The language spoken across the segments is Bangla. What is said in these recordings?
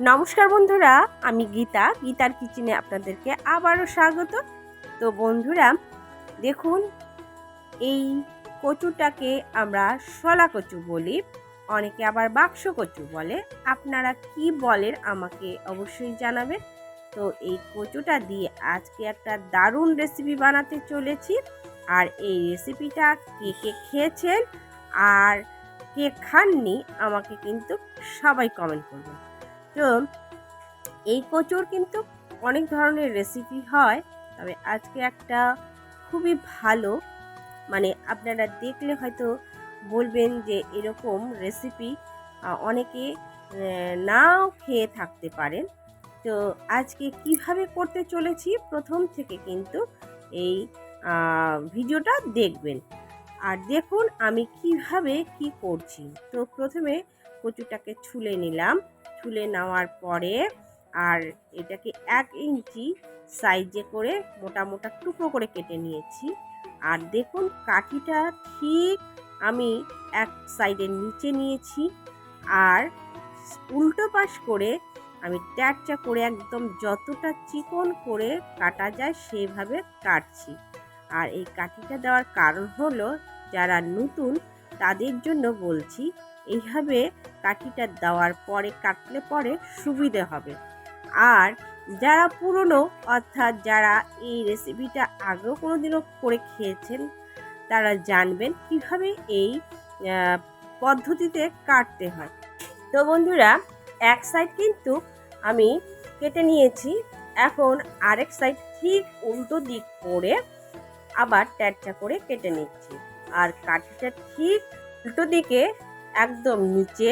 নমস্কার বন্ধুরা, আমি গীতা। গীতার কিচেনে আপনাদেরকে আবারও স্বাগত। তো বন্ধুরা, দেখুন, এই কচুটাকে আমরা শলা কচু বলি, অনেকে আবার বাক্স কচু বলে। আপনারা কি বলেন আমাকে অবশ্যই জানাবেন। তো এই কচুটা দিয়ে আজকে একটা দারুণ রেসিপি বানাতে চলেছি। আর এই রেসিপিটা কে কে খেয়েছেন আর কে খাননি, আমাকে কিন্তু সবাই কমেন্ট করবেন। তো এই কচুর কিন্তু অনেক ধরনের রেসিপি হয়। তবে আজকে একটা খুবই ভালো মানে আপনারা দেখলে হয়তো বলবেন যে এরকম রেসিপি অনেকে নাও খেয়ে থাকতে পারেন। তো আজকে কীভাবে করতে চলেছি প্রথম থেকে কিন্তু এই ভিডিওটা দেখবেন। আর দেখুন আমি কীভাবে কি করছি। তো প্রথমে কচুটাকে ছুলে নিলাম। ছুলে নেওয়ার পরে আর এটাকে এক ইঞ্চি সাইজে করে মোটা মোটা টুকরো করে কেটে নিয়েছি। আর দেখুন কাঠিটা ঠিক আমি এক সাইডের নিচে নিয়েছি। আর উল্টো পাশ করে আমি ট্যাটচা করে একদম যতটা চিকন করে কাটা যায় সেভাবে কাটছি। আর এই কাঠিটা দেওয়ার কারণ হলো যারা নতুন তাদের জন্য বলছি, এইভাবে কাঠিটা দেওয়ার পরে কাটলে পরে সুবিধে হবে। আর যারা পুরনো, অর্থাৎ যারা এই রেসিপিটা আগেও কোনো দিনও করে খেয়েছেন, তারা জানবেন কীভাবে এই পদ্ধতিতে কাটতে হয়। তো বন্ধুরা, এক সাইড কিন্তু আমি কেটে নিয়েছি। এখন আরেক সাইড ঠিক উল্টো দিক করে আবার ট্যাটচা করে কেটে নিচ্ছি। আর কাঠিটা ঠিক উল্টো দিকে একদম নিচে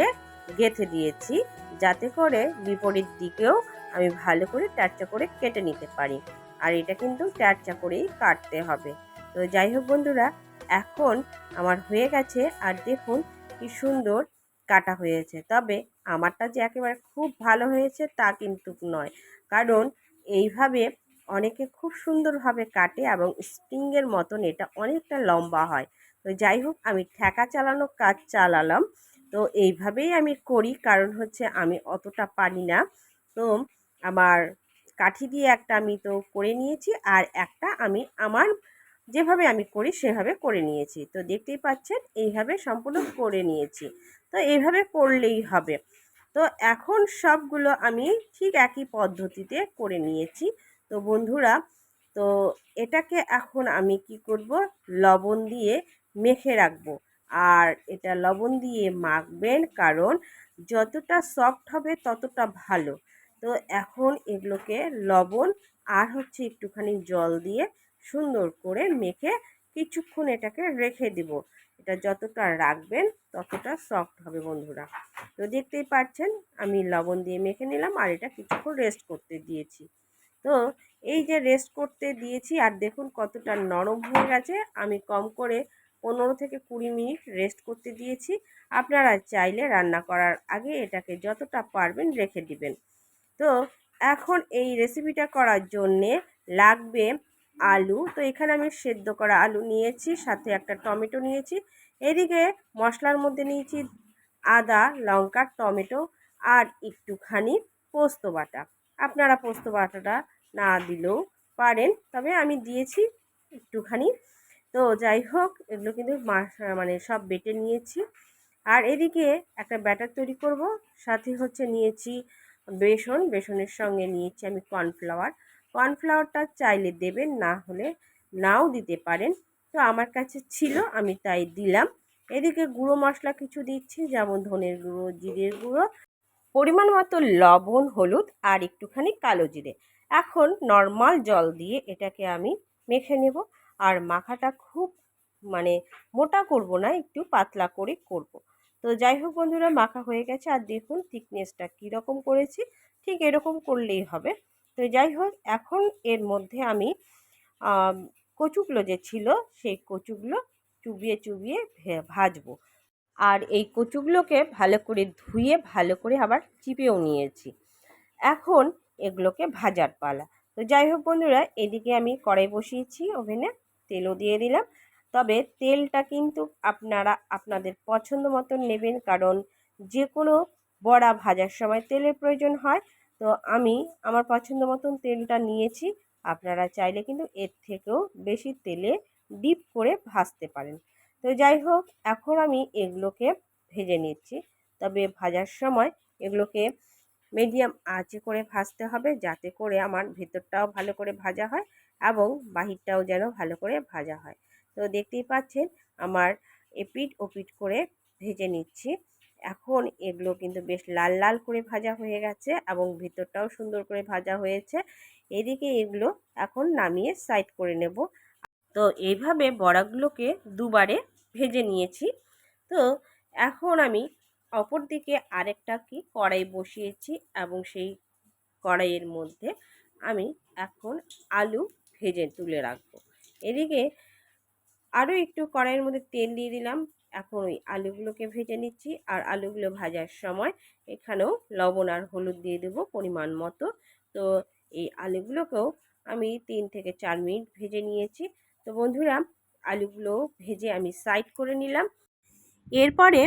গেঁথে দিয়েছি, যাতে করে বিপরীত দিকেও আমি ভালো করে ট্যাটচা করে কেটে নিতে পারি। আর এটা কিন্তু ট্যাটচা করেই কাটতে হবে। তো যাই হোক বন্ধুরা, এখন আমার হয়ে গেছে আর দেখুন কি সুন্দর কাটা হয়েছে। তবে আমারটা যে একেবারে খুব ভালো হয়েছে তা কিন্তু নয়। কারণ এইভাবে অনেকে খুব সুন্দরভাবে কাটে এবং স্প্রিংয়ের মতন এটা অনেকটা লম্বা হয়। তো যাই হোক, আমি ঠেকা চালানো কাজ চালালাম। তো এইভাবেই আমি করি, কারণ হচ্ছে আমি অতটা পারি না। তো আমার কাঠি দিয়ে একটা আমি তো করে নিয়েছি, আর একটা আমি আমার যেভাবে আমি করি সেভাবে করে নিয়েছি। তো দেখতেই পাচ্ছেন, এইভাবে সম্পূর্ণ করে নিয়েছি। তো এইভাবে করলেই হবে। তো এখন সবগুলো আমি ঠিক একই পদ্ধতিতে করে নিয়েছি। তো বন্ধুরা, তো এটাকে এখন আমি কি করব? লবণ দিয়ে মেখে রাখব। আর এটা লবণ দিয়ে মাখবেন কারণ যতটা সফট হবে ততটা ভালো। তো এখন এগুলোকে লবণ আর হচ্ছে একটুখানি জল দিয়ে সুন্দর করে মেখে কিছুক্ষণ এটাকে রেখে দেব। এটা যতটা রাখবেন ততটা সফট হবে বন্ধুরা। তো দেখতেই পাচ্ছেন আমি লবণ দিয়ে মেখে নিলাম আর এটা কিছুক্ষণ রেস্ট করতে দিয়েছি। তো এই যে রেস্ট করতে দিয়েছি আর দেখুন কতটা নরম হয়ে গেছে। আমি কম করে পনেরো থেকে কুড়ি মিনিট রেস্ট করতে দিয়েছি। আপনারা চাইলে রান্না করার আগে এটাকে যতটা পারবেন রেখে দিবেন। তো এখন এই রেসিপিটা করার জন্যে লাগবে আলু। তো এখানে আমি সেদ্ধ করা আলু নিয়েছি, সাথে একটা টমেটো নিয়েছি। এদিকে মশলার মধ্যে নিয়েছি আদা, লঙ্কা, টমেটো আর একটুখানি পোস্ত বাটা। আপনারা পোস্ত বাটাটা না দিলেও পারেন, তবে আমি দিয়েছি একটুখানি তো যাই হোক, এগুলো কিন্তু মানে সব বেটে নিয়েছি। আর এদিকে একটা ব্যাটার তৈরি করব। সাথে হচ্ছে নিয়েছি বেসন। বেসনের সঙ্গে নিয়েছি আমি কর্নফ্লাওয়ার। কর্নফ্লাওয়ারটা চাইলে দেবেন, না হলে নাও দিতে পারেন। তো আমার কাছে ছিল, আমি তাই দিলাম। এদিকে গুঁড়ো মশলা কিছু দিচ্ছি, যেমন ধনের গুঁড়ো, জিরের গুঁড়ো। পরিমাণ মতো লবণ, হলুদ আর একটুখানি কালো জিরে। এখন নর্মাল জল দিয়ে এটাকে আমি মেখে নেব। আর মাখাটা খুব মানে মোটা করব না, একটু পাতলা করে করব। তো যাই হোক বন্ধুরা, মাখা হয়ে গেছে। আর দেখুন থিকনেসটা কীরকম করেছি, ঠিক এরকম করলেই হবে। তো যাই হোক, এখন এর মধ্যে আমি কচুগুলো যে ছিল, সেই কচুগুলো চুবিয়ে চুবিয়ে ভাজবো। আর এই কচুগুলোকে ভালো করে ধুয়ে, ভালো করে আবার চিপেও নিয়েছি। এখন এগুলোকে ভাজার পালা। তো যাই হোক বন্ধুরা, এদিকে আমি কড়াই বসিয়েছি ওভেনে। তেলও দিয়ে দিলাম। তবে তেলটা কিন্তু আপনারা আপনাদের পছন্দ মতন নেবেন কারণ যে কোনো বড়া ভাজার সময় তেলের প্রয়োজন হয়। তো আমি আমার পছন্দ মতন তেলটা নিয়েছি। আপনারা চাইলে কিন্তু এর থেকেও বেশি তেলে ডিপ করে ভাজতে পারেন। তো যাই হোক, এখন আমি এগুলোকে ভেজে নিচ্ছি। তবে ভাজার সময় এগুলোকে মিডিয়াম আঁচে করে ভাজতে হবে যাতে করে আমার ভেতরটাও ভালো করে ভাজা হয়। এবং বাহিরটাও যেন ভালো করে ভাজা হয়। তো দেখতেই পাচ্ছেন, আমার এপিট ওপিট করে ভেজে নিচ্ছি। এখন এগুলো কিন্তু বেশ লাল লাল করে ভাজা হয়ে গেছে এবং ভিতরটাও সুন্দর করে ভাজা হয়েছে। এদিকে এগুলো এখন নামিয়ে সাইড করে নেব। তো এইভাবে বড়াগুলোকে দুবারে ভেজে নিয়েছি। তো এখন আমি অপর দিকে আরেকটা কি কড়াই বসিয়েছি এবং সেই কড়াইয়ের মধ্যে আমি এখন আলু ভেজে তুলে রাখব। এদিকে আরও একটু কড়াইয়ের মধ্যে তেল দিয়ে দিলাম। এখন ওই আলুগুলোকে ভেজে নিচ্ছি। আর আলুগুলো ভাজার সময় এখানেও লবণ আর হলুদ দিয়ে দেবো পরিমাণ মতো। তো এই আলুগুলোকেও আমি তিন থেকে চার মিনিট ভেজে নিয়েছি। তো বন্ধুরা, আলুগুলো ভেজে আমি সাইড করে নিলাম। এরপরে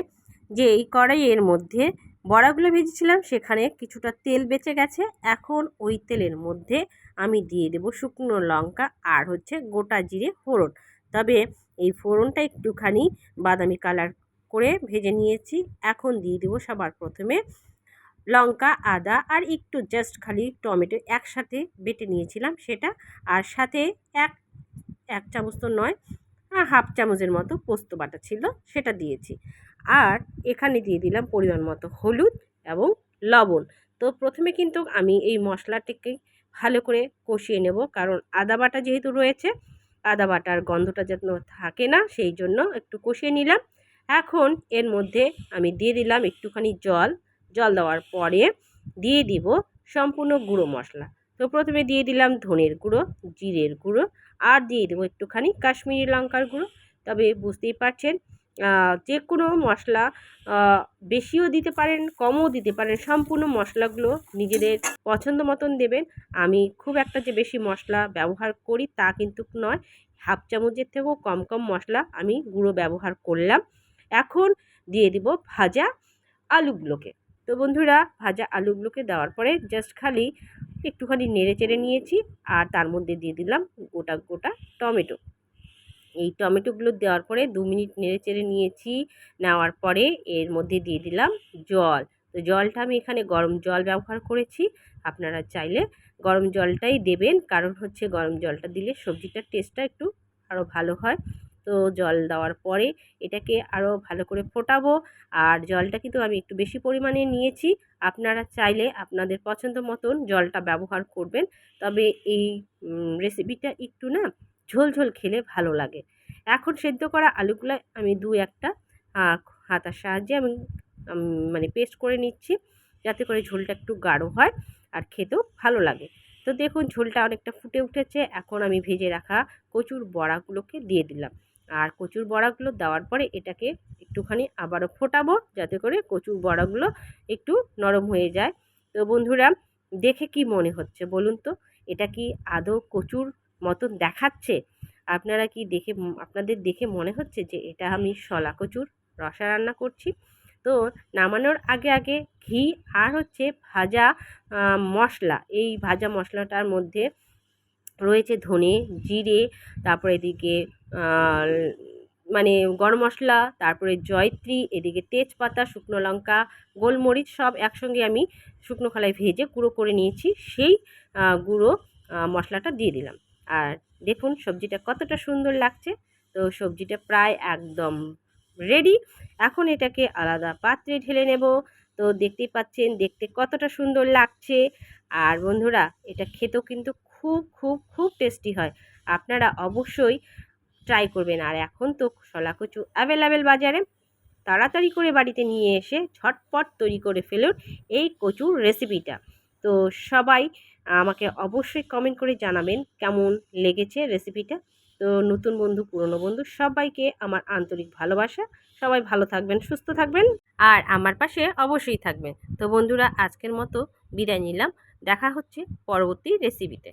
যে এই কড়াইয়ের মধ্যে বড়াগুলো ভেজেছিলাম, সেখানে কিছুটা তেল বেঁচে গেছে। এখন ওই তেলের মধ্যে আমি দিয়ে দেব শুকনো লঙ্কা আর হচ্ছে গোটা জিরে ফোড়ন। তবে এই ফোড়নটা একটুখানি বাদামি কালার করে ভেজে নিয়েছি। এখন দিয়ে দেবো সবার প্রথমে লঙ্কা, আদা আর একটু জাস্ট খালি টমেটো একসাথে বেটে নিয়েছিলাম সেটা। আর সাথে এক এক চামচ তো নয় হাফ চামচের মতো পোস্ত বাটা ছিল সেটা দিয়েছি। আর এখানে দিয়ে দিলাম পরিমাণ মতো হলুদ এবং লবণ। তো প্রথমে কিন্তু আমি এই মশলাটিকে ভালো করে কষিয়ে নেব। কারণ আদা বাটা যেহেতু রয়েছে, আদা বাটার গন্ধটা যেন থাকে না, সেই জন্য একটু কষিয়ে নিলাম। এখন এর মধ্যে আমি দিয়ে দিলাম একটুখানি জল। জল দেওয়ার পরে দিয়ে দিব সম্পূর্ণ গুঁড়ো মশলা। তো প্রথমে দিয়ে দিলাম ধনের গুঁড়ো, জিরের গুঁড়ো, আর দিয়ে দেবো একটুখানি কাশ্মীরি লঙ্কার গুঁড়ো। তবে বুঝতেই পারছেন যে কোনো মশলা বেশিও দিতে পারেন, কমও দিতে পারেন, সম্পূর্ণ মশলাগুলো নিজেদের পছন্দ মতন দেবেন। আমি খুব একটা যে বেশি মশলা ব্যবহার করি তা কিন্তু নয়। হাফ চামচের থেকেও কম কম মশলা আমি গুঁড়ো ব্যবহার করলাম। এখন দিয়ে দিব ভাজা আলুগুলোকে। তো বন্ধুরা, ভাজা আলুগুলোকে দেওয়ার পরে জাস্ট খালি একটুখানি নেড়ে চেড়ে নিয়েছি আর তার মধ্যে দিয়ে দিলাম গোটা গোটা টমেটো। এই টমেটোগুলো দেওয়ার পরে দু মিনিট নেড়ে চেড়ে নিয়েছি। নেওয়ার পরে এর মধ্যে দিয়ে দিলাম জল। তো জলটা আমি এখানে গরম জল ব্যবহার করেছি। আপনারা চাইলে গরম জলটাই দেবেন। কারণ হচ্ছে গরম জলটা দিলে সবজিটার টেস্টটা একটু আরও ভালো হয়। তো জল দেওয়ার পরে এটাকে আরও ভালো করে ফোটাবো। আর জলটা কিন্তু আমি একটু বেশি পরিমাণে নিয়েছি। আপনারা চাইলে আপনাদের পছন্দ মতন জলটা ব্যবহার করবেন। তবে এই রেসিপিটা একটু না ঝোল ঝোল খেলে ভালো লাগে। এখন সেদ্ধ করা আলুগুলো আমি দু একটা হাতার সাহায্যে আমি মানে পেস্ট করে নিচ্ছি, যাতে করে ঝোলটা একটু গাঢ় হয় আর খেতেও ভালো লাগে। তো দেখুন ঝোলটা অনেকটা ফুটে উঠেছে, এখন আমি ভেজে রাখা কচুর বড়াগুলোকে দিয়ে দিলাম। আর কচুর বড়াগুলো দেওয়ার পরে এটাকে একটুখানি আবারও ফোটাবো, যাতে করে কচুর বড়াগুলো একটু নরম হয়ে যায়। তো বন্ধুরা, দেখে কি মনে হচ্ছে বলুন তো? এটা কি আদৌ কচুর মতন দেখাচ্ছে, আপনারা কি দেখে আপনাদের দেখে মনে হচ্ছে যে এটা আমি শলা কচুর রসা রান্না করছি? তো নামানোর আগে আগে ঘি আর হচ্ছে ভাজা মশলা, এই ভাজা মশলাটার মধ্যে রয়েছে ধনে জিরে, তারপরে এদিকে মানে গরম মশলা, তারপরে জয়ত্রী, এদিকে তেজপাতা, শুকনো লঙ্কা, গোলমরিচ সব একসঙ্গে আমি শুকনো খোলায় ভেজে গুঁড়ো করে নিয়েছি, সেই গুঁড়ো মশলাটা দিয়ে দিলাম। আর দেখুন সবজিটা কতটা সুন্দর লাগছে। তো সবজিটা প্রায় একদম রেডি এখন এটাকে আলাদা পাত্রে ঢেলে নেব। তো দেখতেই পাচ্ছেন, দেখতে কতটা সুন্দর লাগছে। আর বন্ধুরা, এটা খেতেও কিন্তু খুব খুব খুব টেস্টি হয়। আপনারা অবশ্যই ট্রাই করবেন। আর এখন তো শলা কচু অ্যাভেলেবেল বাজারে। তাড়াতাড়ি করে বাড়িতে নিয়ে এসে ঝটপট তৈরি করে ফেলুন এই কচুর রেসিপিটা তো সবাই আমাকে অবশ্যই কমেন্ট করে জানাবেন কেমন লেগেছে রেসিপিটা তো নতুন বন্ধু, পুরনো বন্ধু সবাইকে আমার আন্তরিক ভালোবাসা। সবাই ভালো থাকবেন, সুস্থ থাকবেন। আর আমার পাশে অবশ্যই থাকবেন। তো বন্ধুরা, আজকের মতো বিদায় নিলাম। দেখা হচ্ছে পরবর্তী রেসিপিতে